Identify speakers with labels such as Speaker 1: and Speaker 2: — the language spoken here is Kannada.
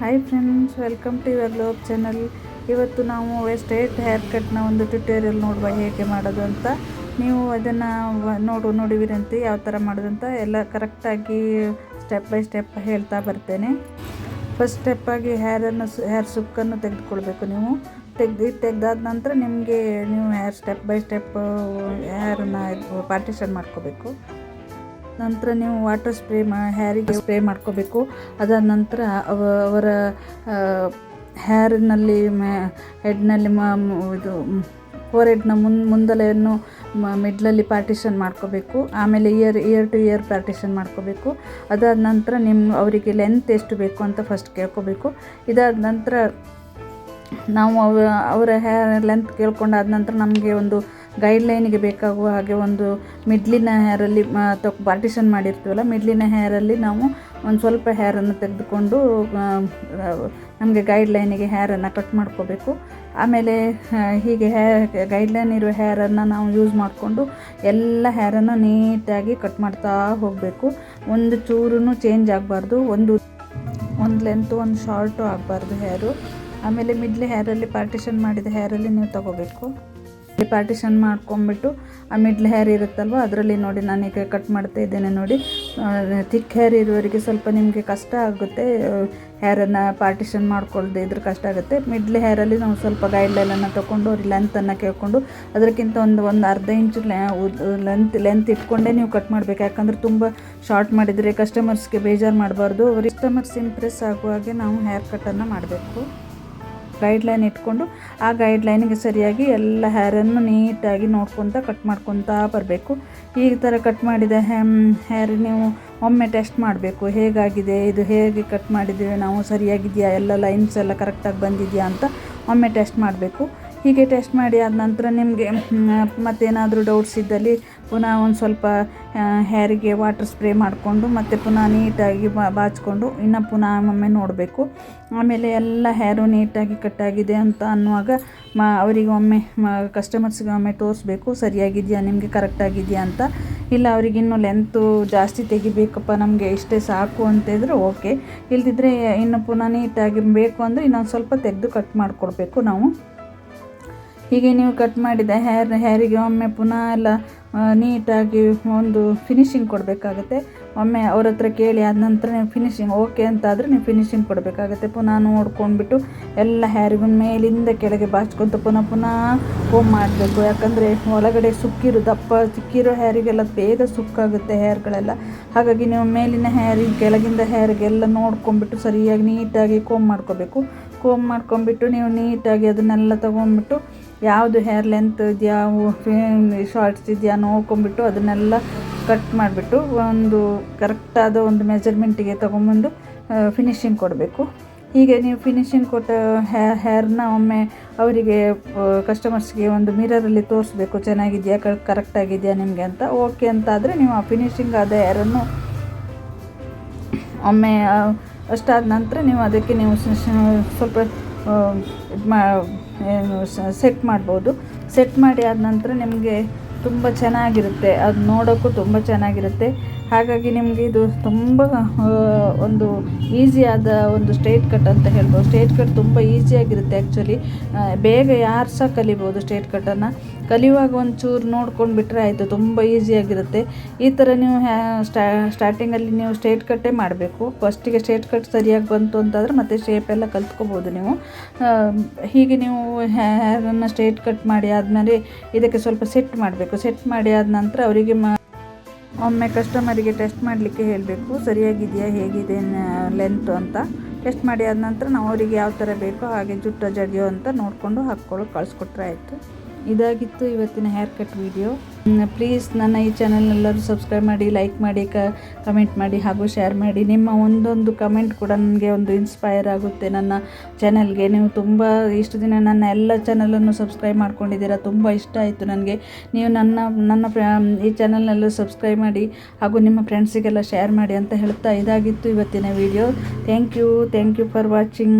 Speaker 1: Hi friends welcome to your globe channel ಇವತ್ತು ನಾವು ಸ್ಟ್ರೇಟ್ ಹೇರ್ ಕಟ್ನ ಒಂದು ಟ್ಯುಟೋರಿಯಲ್ ನೋಡುವ ಹೇಗೆ ಮಾಡೋದು ಅಂತ. ನೀವು ಅದನ್ನು ನೋಡು ನೋಡುವಿರಂತೆ ಯಾವ ಥರ ಮಾಡೋದಂತ ಎಲ್ಲ ಕರೆಕ್ಟಾಗಿ ಸ್ಟೆಪ್ ಬೈ ಸ್ಟೆಪ್ ಹೇಳ್ತಾ ಬರ್ತೇನೆ. ಫಸ್ಟ್ ಸ್ಟೆಪ್ಪಾಗಿ ಹೇರನ್ನು ಹೇರ್ ಸುಕ್ಕನ್ನು ತೆಗೆದುಕೊಳ್ಬೇಕು ನೀವು. ತೆಗ್ದು ತೆಗ್ದಾದ ನಂತರ ನಿಮಗೆ ನೀವು ಹೇರ್ ಸ್ಟೆಪ್ ಬೈ ಸ್ಟೆಪ್ ಹೇರನ್ನು ಪಾರ್ಟಿಷನ್ ಮಾಡ್ಕೋಬೇಕು. ನಂತರ ನೀವು ವಾಟರ್ ಸ್ಪ್ರೇ ಮಾ ಹ್ಯಾರಿಗೆ ಸ್ಪ್ರೇ ಮಾಡ್ಕೋಬೇಕು. ಅದಾದ ನಂತರ ಅವ, ಅವರ ಹೇರ್ನಲ್ಲಿ ಹೆಡ್ನಲ್ಲಿ ಮ ಮ- ಇದು ಫೋರ್ ಹೆಡ್ನ ಮುನ್, ಮುಂದಲೆಯನ್ನು ಮಿಡ್ಲಲ್ಲಿ ಪಾರ್ಟಿಷನ್ ಮಾಡ್ಕೋಬೇಕು. ಆಮೇಲೆ ear ear to ear partition ಮಾಡ್ಕೋಬೇಕು. ಅದಾದ ನಂತರ ನಿಮ್ಮ ಅವರಿಗೆ ಲೆಂತ್ ಎಷ್ಟು ಬೇಕು ಅಂತ ಫಸ್ಟ್ ಕೇಳ್ಕೋಬೇಕು. ಇದಾದ ನಂತರ ನಾವು ಅವ, ಅವರ ಹೇರ್ ಲೆಂತ್ ಕೇಳ್ಕೊಂಡಾದ ನಂತರ ನಮಗೆ ಒಂದು ಗೈಡ್ಲೈನಿಗೆ ಬೇಕಾಗುವ ಹಾಗೆ ಒಂದು ಮಿಡ್ಲಿನ ಹೇರಲ್ಲಿ ಪಾರ್ಟಿಷನ್ ಮಾಡಿರ್ತೀವಲ್ಲ ಮಿಡ್ಲಿನ ಹೇರಲ್ಲಿ ನಾವು ಒಂದು ಸ್ವಲ್ಪ ಹೇರನ್ನು ತೆಗೆದುಕೊಂಡು ನಮಗೆ ಗೈಡ್ಲೈನಿಗೆ ಹೇರನ್ನು ಕಟ್ ಮಾಡ್ಕೋಬೇಕು. ಆಮೇಲೆ ಹೀಗೆ ಹೇರ್ ಗೈಡ್ಲೈನ್ ಇರುವ ಹೇರನ್ನು ನಾವು ಯೂಸ್ ಮಾಡಿಕೊಂಡು ಎಲ್ಲ ಹೇರನ್ನು ನೀಟಾಗಿ ಕಟ್ ಮಾಡ್ತಾ ಹೋಗಬೇಕು. ಒಂದು ಚೂರು ಚೇಂಜ್ ಆಗಬಾರ್ದು, ಒಂದು ಒಂದು ಲೆಂತು ಒಂದು ಶಾರ್ಟು ಆಗಬಾರ್ದು ಹೇರು ಆಮೇಲೆ ಮಿಡ್ಲಿ ಹೇರಲ್ಲಿ ಪಾರ್ಟಿಷನ್ ಮಾಡಿದ ಹೇರಲ್ಲಿ ನೀವು ತಗೋಬೇಕು. ಪಾರ್ಟಿಷನ್ ಮಾಡ್ಕೊಂಬಿಟ್ಟು ಆ ಮಿಡ್ಲ್ ಹೇರ್ ಇರುತ್ತಲ್ವ, ಅದರಲ್ಲಿ ನೋಡಿ ನಾನು ಈಗ ಕಟ್ ಮಾಡ್ತಾ ಇದ್ದೇನೆ ನೋಡಿ. ಥಿಕ್ ಹೇರ್ ಇರುವವರಿಗೆ ಸ್ವಲ್ಪ ನಿಮಗೆ ಕಷ್ಟ ಆಗುತ್ತೆ ಹೇರನ್ನು ಪಾರ್ಟಿಷನ್ ಮಾಡ್ಕೊಳ್ಳದೆ ಇದ್ರೆ ಕಷ್ಟ ಆಗುತ್ತೆ. ಮಿಡ್ಲ್ ಹೇರಲ್ಲಿ ನಾವು ಸ್ವಲ್ಪ ಗೈಡ್ ಲೈನನ್ನು ತೊಗೊಂಡು, ಅವ್ರಿಗೆ ಲೆಂತನ್ನು ಕೇಳ್ಕೊಂಡು, ಅದಕ್ಕಿಂತ ಒಂದು ಒಂದು ಅರ್ಧ ಇಂಚು ಲೆಂತ್ ಲೆಂತ್ ಇಟ್ಕೊಂಡೇ ನೀವು ಕಟ್ ಮಾಡಬೇಕು. ಯಾಕಂದ್ರೆ ತುಂಬ ಶಾರ್ಟ್ ಮಾಡಿದರೆ ಕಸ್ಟಮರ್ಸ್ಗೆ ಬೇಜಾರು ಮಾಡಬಾರ್ದು. ಅವ್ರ ಕಸ್ಟಮರ್ಸ್ ಇಂಪ್ರೆಸ್ ಆಗುವ ಹಾಗೆ ನಾವು ಹೇರ್ ಕಟ್ಟನ್ನು ಮಾಡಬೇಕು. ಗೈಡ್ಲೈನ್ ಇಟ್ಕೊಂಡು ಆ ಗೈಡ್ಲೈನಿಗೆ ಸರಿಯಾಗಿ ಎಲ್ಲ ಹೇರನ್ನು ನೀಟಾಗಿ ನೋಡ್ಕೊತ ಕಟ್ ಮಾಡ್ಕೊತಾ ಬರಬೇಕು. ಈ ಥರ ಕಟ್ ಮಾಡಿದ ಹೇರ್ ನೀವು ಒಮ್ಮೆ ಟೆಸ್ಟ್ ಮಾಡಬೇಕು. ಹೇಗಾಗಿದೆ? ಇದು ಹೇಗೆ ಕಟ್ ಮಾಡಿದ್ದೇವೆ? ನಾವು ಸರಿಯಾಗಿದೆಯಾ? ಎಲ್ಲ ಲೈನ್ಸ್ ಎಲ್ಲ ಕರೆಕ್ಟಾಗಿ ಬಂದಿದೆಯಾ ಅಂತ ಒಮ್ಮೆ ಟೆಸ್ಟ್ ಮಾಡಬೇಕು. ಹೀಗೆ ಟೆಸ್ಟ್ ಮಾಡಿ ಆದ ನಂತರ ನಿಮಗೆ ಮತ್ತೇನಾದರೂ ಡೌಟ್ಸ್ ಇದ್ದಲ್ಲಿ ಪುನಃ ಒಂದು ಸ್ವಲ್ಪ ಹೇರಿಗೆ ವಾಟರ್ ಸ್ಪ್ರೇ ಮಾಡಿಕೊಂಡು ಮತ್ತೆ ಪುನಃ ನೀಟಾಗಿ ಬಾಚಿಕೊಂಡು ಇನ್ನು ಪುನಃ ಒಮ್ಮೆ ನೋಡಬೇಕು. ಆಮೇಲೆ ಎಲ್ಲ ಹೇರು ನೀಟಾಗಿ ಕಟ್ಟಾಗಿದೆ ಅಂತ ಅನ್ನುವಾಗ ಮ, ಅವರಿಗೆ ಒಮ್ಮೆ, ಮ ಕಸ್ಟಮರ್ಸ್ಗೆ ಒಮ್ಮೆ ತೋರಿಸ್ಬೇಕು, ಸರಿಯಾಗಿದೆಯಾ, ನಿಮಗೆ ಕರೆಕ್ಟಾಗಿದೆಯಾ ಅಂತ. ಇಲ್ಲ ಅವರಿಗಿನ್ನೂ ಲೆಂತು ಜಾಸ್ತಿ ತೆಗಿಬೇಕಪ್ಪ, ನಮಗೆ ಇಷ್ಟೇ ಸಾಕು ಅಂತಿದ್ರೆ ಓಕೆ ಇಲ್ಲದಿದ್ದರೆ ಇನ್ನು ಪುನಃ ನೀಟಾಗಿ ಬೇಕು ಅಂದರೆ ಇನ್ನೊಂದು ಸ್ವಲ್ಪ ತೆಗೆದು ಕಟ್ ಮಾಡಿಕೊಡ್ಬೇಕು ನಾವು. ಹೀಗೆ ನೀವು ಕಟ್ ಮಾಡಿದ ಹೇರ್ ಹೇರಿಗೆ ಒಮ್ಮೆ ಪುನಃ ಎಲ್ಲ ನೀಟಾಗಿ ಒಂದು ಫಿನಿಶಿಂಗ್ ಕೊಡಬೇಕಾಗತ್ತೆ. ಒಮ್ಮೆ ಅವ್ರ ಹತ್ರ ಕೇಳಿ ಆದ ನಂತರ ನೀವು ಫಿನಿಶಿಂಗ್ ಓಕೆ ಅಂತಾದರೆ ನೀವು ಫಿನಿಶಿಂಗ್ ಕೊಡಬೇಕಾಗತ್ತೆ. ಪುನಃ ನೋಡ್ಕೊಂಡ್ಬಿಟ್ಟು ಎಲ್ಲ ಹೇರಿಗೂ ಮೇಲಿಂದ ಕೆಳಗೆ ಬಾಚ್ಕೊಂತ ಪುನಃ ಪುನಃ ಹೋಮ್ ಮಾಡಬೇಕು. ಯಾಕಂದರೆ ಒಳಗಡೆ ಸುಕ್ಕಿರೋ ದಪ್ಪ, ಸಿಕ್ಕಿರೋ ಹೇರಿಗೆಲ್ಲ ಬೇಗ ಸುಕ್ಕಾಗುತ್ತೆ ಹೇರ್ಗಳೆಲ್ಲ ಹಾಗಾಗಿ ನೀವು ಮೇಲಿನ ಹೇರಿಗೆ ಕೆಳಗಿಂದ ಹೇರಿಗೆಲ್ಲ ನೋಡ್ಕೊಂಡ್ಬಿಟ್ಟು ಸರಿಯಾಗಿ ನೀಟಾಗಿ ಕೋಮ್ ಮಾಡ್ಕೋಬೇಕು. ಕೋಮ್ ಮಾಡ್ಕೊಂಬಿಟ್ಟು ನೀವು ನೀಟಾಗಿ ಅದನ್ನೆಲ್ಲ ತೊಗೊಂಡ್ಬಿಟ್ಟು ಯಾವುದು ಹೇರ್ ಲೆಂತ್ ಇದೆಯಾ ಶಾರ್ಟ್ಸ್ ಇದೆಯಾ ನೋಡ್ಕೊಂಬಿಟ್ಟು ಅದನ್ನೆಲ್ಲ ಕಟ್ ಮಾಡಿಬಿಟ್ಟು ಒಂದು ಕರೆಕ್ಟಾದ ಒಂದು ಮೆಜರ್ಮೆಂಟಿಗೆ ತೊಗೊಂಬಂದು ಫಿನಿಶಿಂಗ್ ಕೊಡಬೇಕು. ಹೀಗೆ ನೀವು ಫಿನಿಶಿಂಗ್ ಕೊಟ್ಟ ಹೇರ್ನ ಒಮ್ಮೆ ಅವರಿಗೆ ಕಸ್ಟಮರ್ಸ್ಗೆ ಒಂದು ಮಿರರಲ್ಲಿ ತೋರಿಸ್ಬೇಕು, ಚೆನ್ನಾಗಿದೆಯಾ ಕರೆಕ್ಟಾಗಿದೆಯಾ ನಿಮಗೆ ಅಂತ. ಓಕೆ ಅಂತ ಆದರೆ ನೀವು ಆ ಫಿನಿಶಿಂಗ್ ಆದ ಹೇರನ್ನು ಒಮ್ಮೆ ಅಷ್ಟಾದ ನಂತರ ನೀವು ಅದಕ್ಕೆ ನೀವು ಸ್ವಲ್ಪ ಇದು ಮಾ ಏನು ಸೆಟ್ ಮಾಡ್ಬೋದು. ಸೆಟ್ ಮಾಡಿ ಆದ ನಂತರ ನಿಮಗೆ ತುಂಬ ಚೆನ್ನಾಗಿರುತ್ತೆ. ಅದು ನೋಡೋಕ್ಕೂ ತುಂಬ ಚೆನ್ನಾಗಿರುತ್ತೆ. ಹಾಗಾಗಿ ನಿಮಗೆ ಇದು ತುಂಬ ಒಂದು ಈಸಿಯಾದ ಒಂದು ಸ್ಟ್ರೇಟ್ ಕಟ್ ಅಂತ ಹೇಳ್ಬೋದು. ಸ್ಟ್ರೇಟ್ ಕಟ್ ತುಂಬ ಈಸಿಯಾಗಿರುತ್ತೆ ಆ್ಯಕ್ಚುಲಿ ಬೇಗ ಯಾರು ಸಹ ಕಲಿಬೋದು ಸ್ಟ್ರೇಟ್ ಕಟ್ಟನ್ನು ಕಲಿಯುವಾಗ ಒಂಚೂರು ನೋಡ್ಕೊಂಡು ಬಿಟ್ಟರೆ ಆಯಿತು, ತುಂಬ ಈಸಿಯಾಗಿರುತ್ತೆ ಈ ಥರ ನೀವು ಹ್ಯಾ ಸ್ಟಾ ಸ್ಟಾರ್ಟಿಂಗಲ್ಲಿ ನೀವು ಸ್ಟ್ರೇಟ್ ಕಟ್ಟೇ ಮಾಡಬೇಕು. ಫಸ್ಟಿಗೆ ಸ್ಟ್ರೇಟ್ ಕಟ್ ಸರಿಯಾಗಿ ಬಂತು ಅಂತಂದರೆ ಮತ್ತೆ ಶೇಪ್ ಎಲ್ಲ ಕಲ್ತ್ಕೋಬೋದು ನೀವು. ಹೀಗೆ ನೀವು ಹೇರನ್ನು ಸ್ಟ್ರೇಟ್ ಕಟ್ ಮಾಡಿ ಆದಮೇಲೆ ಇದಕ್ಕೆ ಸ್ವಲ್ಪ ಸೆಟ್ ಮಾಡಬೇಕು. ಸೆಟ್ ಮಾಡಿ ಆದ ನಂತರ ಅವರಿಗೆ ಮ ಒಮ್ಮೆ ಕಸ್ಟಮರಿಗೆ ಟೆಸ್ಟ್ ಮಾಡಲಿಕ್ಕೆ ಹೇಳಬೇಕು, ಸರಿಯಾಗಿದೆಯಾ, ಹೇಗಿದೆ ಲೆಂತ್ ಅಂತ. ಟೆಸ್ಟ್ ಮಾಡಿ ಆದ ನಂತರ ನಾವು ಅವರಿಗೆ ಯಾವ ಥರ ಬೇಕೋ ಹಾಗೆ ಜುಟ್ಟ ಜಡಿಯೋ ಅಂತ ನೋಡಿಕೊಂಡು ಹಾಕ್ಕೊಳ್ಳೋ ಕಳಿಸ್ಕೊಟ್ರೆ ಆಯಿತು. ಇದಾಗಿತ್ತು ಇವತ್ತಿನ ಹೇರ್ ಕಟ್ ವಿಡಿಯೋ ಪ್ಲೀಸ್ ನನ್ನ ಈ ಚಾನಲ್ ಎಲ್ಲರೂ ಸಬ್ಸ್ಕ್ರೈಬ್ ಮಾಡಿ ಲೈಕ್ ಮಾಡಿ, ಕ ಕಮೆಂಟ್ ಮಾಡಿ ಹಾಗೂ ಶೇರ್ ಮಾಡಿ. ನಿಮ್ಮ ಒಂದೊಂದು ಕಮೆಂಟ್ ಕೂಡ ನನಗೆ ಒಂದು ಇನ್ಸ್ಪೈರ್ ಆಗುತ್ತೆ ನನ್ನ ಚಾನಲ್ಗೆ ನೀವು ತುಂಬ, ಇಷ್ಟು ದಿನ ನನ್ನ ಎಲ್ಲ ಚಾನಲನ್ನು ಸಬ್ಸ್ಕ್ರೈಬ್ ಮಾಡ್ಕೊಂಡಿದ್ದೀರಾ, ತುಂಬ ಇಷ್ಟ ಆಯಿತು ನನಗೆ. ನೀವು ನನ್ನ ನನ್ನ ಈ ಚಾನಲ್ನಲ್ಲೂ ಸಬ್ಸ್ಕ್ರೈಬ್ ಮಾಡಿ ಹಾಗೂ ನಿಮ್ಮ ಫ್ರೆಂಡ್ಸಿಗೆಲ್ಲ ಶೇರ್ ಮಾಡಿ ಅಂತ ಹೇಳ್ತಾ ಇದಾಗಿತ್ತು ಇವತ್ತಿನ video thank you thank you for watching